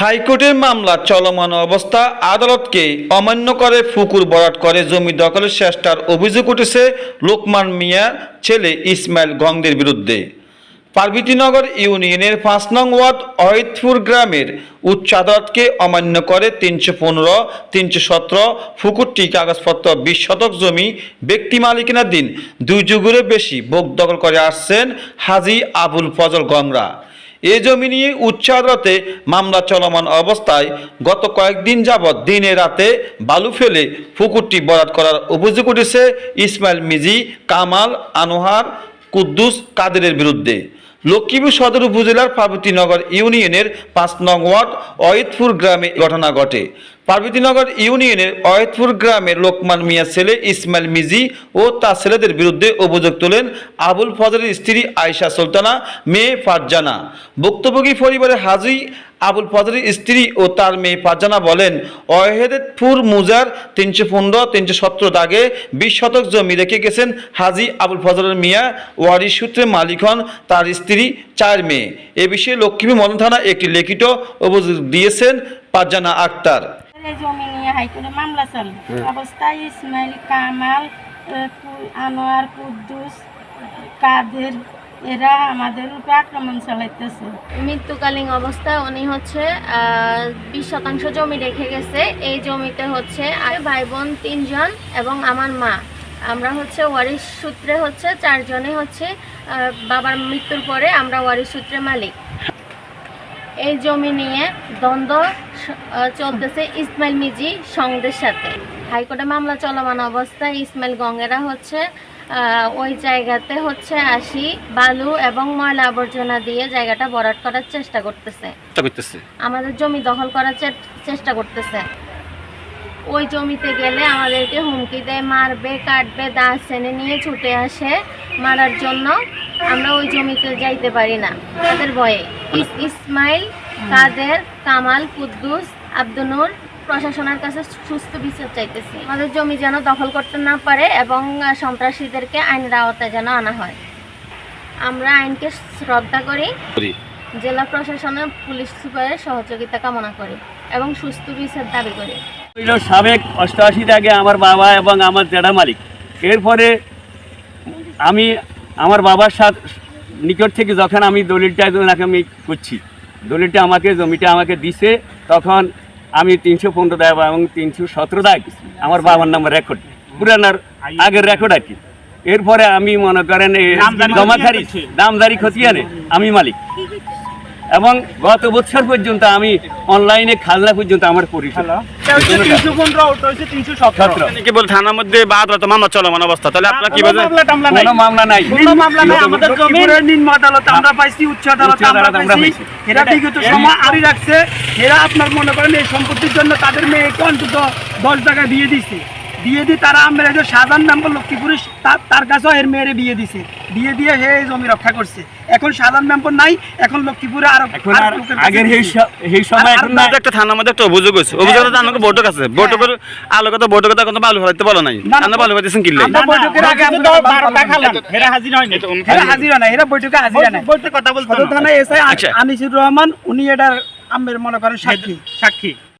হাইকোর্টের মামলা চলমান অবস্থা আদালতকে অমান্য করে ফুকুর বরাট করে জমি দখলের চেষ্টার অভিযোগ উঠেছে লোকমান মিয়া ছেলে ইসমাইল গংদের বিরুদ্ধে। পার্বতীনগর ইউনিয়নের পাঁচ নং ওয়ার্ড অহিদপুর গ্রামের উচ্চ আদালতকে অমান্য করে তিনশো পনেরো, তিনশো সতেরো ফুকুরটি কাগজপত্র বিশ শতক জমি ব্যক্তি মালিকানাধীন দুই যুগেরও বেশি বোক দখল করে আসছেন হাজি আবুল ফজল গংরা। এ জমি নিয়ে উচ্চ আদালতে মামলা চলমান অবস্থায় গত কয়েকদিন যাবৎ দিনে রাতে বালু ফেলে পুকুরটি বরাদ করার অভিযোগ উঠেছে ইসমাইল মিজি, কামাল আনোহার কুদ্দুস, কাদেরের বিরুদ্ধে। লক্ষ্মীপুর সদর উপজেলার পার্বতীনগর ইউনিয়নের পাঁচ নং ওয়ার্ড অয়েতপুর গ্রামে ঘটনা ঘটে। পার্বতীনগর ইউনিয়নের অয়েতপুর গ্রামের লোকমান মিয়া ছেলে ইসমাইল মিজি ও তার ছেলেদের বিরুদ্ধে অভিযোগ তোলেন আবুল ফজরের স্ত্রী আয়শা সুলতানা, মেয়ে ফারজানা। ভুক্তভোগী পরিবারের হাজি আবুল ফজলের স্ত্রী ও তার মেয়ে ফারজানা বলেন অহেদপুর মুজার তিনশো পনেরো তিনশো সতেরো দাগে বিশ শতক জমি রেখে গেছেন হাজি আবুল ফজলের মিয়া। ওয়ারিশ সূত্রে মালিক হন তার স্ত্রী চার মেয়ে। এ বিষয়ে লক্ষ্মী মদন থানা একটি লিখিত অভিযোগ দিয়েছেন ফারজানা আক্তার। জমি নিয়ে হাইকোর্টে মামলা চলে। অবস্থায় ইসমাইল কামাল আনোয়ার কুদ্দুস কাদের এরা আমাদের উপরে আক্রমণ চালাইতেছে। মৃত্যুকালীন অবস্থায় উনি হচ্ছে বিশ শতাংশ জমি রেখে গেছে। এই জমিতে হচ্ছে আর ভাই বোন, তিনজন এবং আমার মা। আমরা হচ্ছে ওয়ারিশ সূত্রে হচ্ছে চারজনে হচ্ছে বাবার মৃত্যুর পরে আমরা ওয়ারিশ সূত্রে মালিক। এই জমি নিয়ে দ্বন্দ্ব চলতেছে ইসমাইল মিজি সংঘের সাথে। হাইকোর্টে মামলা চলমান অবস্থায় ইসমাইল গঙ্গেরা হচ্ছে ওই জায়গাতে হচ্ছে আসি বালু এবং ময়লা আবর্জনা দিয়ে জায়গাটা ভরাট করার চেষ্টা করতেছে। আমাদের জমি দখল করার চেষ্টা করতেছে। ওই জমিতে গেলে আমাদেরকে হুমকি দেয় মারবে কাটবে দাঁত সেনে নিয়ে ছুটে আসে। মারার জন্য আমরা ওই জমিতে যাইতে পারি না। তাদের ভয়ে। ইস- ইসমাইল কাদের কামাল কুদ্দুস আব্দুনুর প্রশাসনের কাছে সুস্থ বিচার চাইতেছি। আমাদের জমি যেন দখল করতে না পারে এবং সন্ত্রাসীদেরকে আইনের আওতায় যেন আনা হয়। আমরা আইনকে শ্রদ্ধা করি। জেলা প্রশাসনের পুলিশ সুপারের সহযোগিতা কামনা করি এবং সুস্থ বিচার দাবি করি। সাবেক অষ্টআশি দাগে আমার বাবা এবং আমার জেঠা মালিক। এরপরে আমি আমার বাবার সাথে নিকট থেকে যখন আমি দলিলটা ওনাকে আমি করছি দলিলটা আমাকে জমিটা আমাকে দিছে তখন আমি তিনশো পনেরো দাগ এবং তিনশো সতেরো দাগ আমার বাবার নাম রেকর্ড পুরানার আগের রেকর্ড আর কি। এরপরে আমি মনে করেন জমাধারি দামদারি খতিয়ানে আমি মালিক। এবং গত বছর পর্যন্ত আমি অনলাইনে খাজনা পর্যন্ত আমার পরিষদ তিনশো পনেরো ওটা হচ্ছে তিনশো সতেরো। সতেরো। কি বল থানার মধ্যে বা আদালত মামলা চলমান অবস্থা। তাহলে আপনারা কীভাবে মামলা টামলা নাই। কোনো মামলা নাই। কোনো মামলা নাই। আমাদের জমির নিম্ন আদালত আমরা পাইছি উচ্চ আদালত আমরা পাইছি। পাইছি। এরা বিগত সময় আড়ি রাখছে। এরা আপনার মনে করেন এই সম্পত্তির জন্য তাদের মেয়েকে অন্তত দশ টাকা দিয়ে দিছে। দিয়ে দিয়ে তারা আমরা যে সাধারণ মেম্বার লক্ষ্মীপুরে তার- তার কাছেও এর মেয়েরে বিয়ে দিছে। বিয়ে দিয়ে হে জমি রক্ষা করছে। এখন সাধারণ মেম্বার নাই এখন লক্ষ্মীপুরে আরও আগের এই দিছে। স- এই সময় এখন না একটা থানার মধ্যে একটা অভিযোগ হয়েছে। অভিযোগ তো আমাকে বৈঠক আছে। বৈঠকের আলোকত বৈঠকের কথা বালু ফেলাইতে বলো নাই। না, না, বালু ফেলাইতেছেন কিনলে? বৈঠকের আগে আমরা বারোটা খালাম এরা হাজির হয়নি এরা হাজিরা নাই এরা বৈঠকে হাজিরা নাই। বলতে কথা বলতে থানায় এসআই আচ্ছা। আনিসুর রহমান উনি এটার আমের মনে করেন সাক্ষী। সাক্ষী।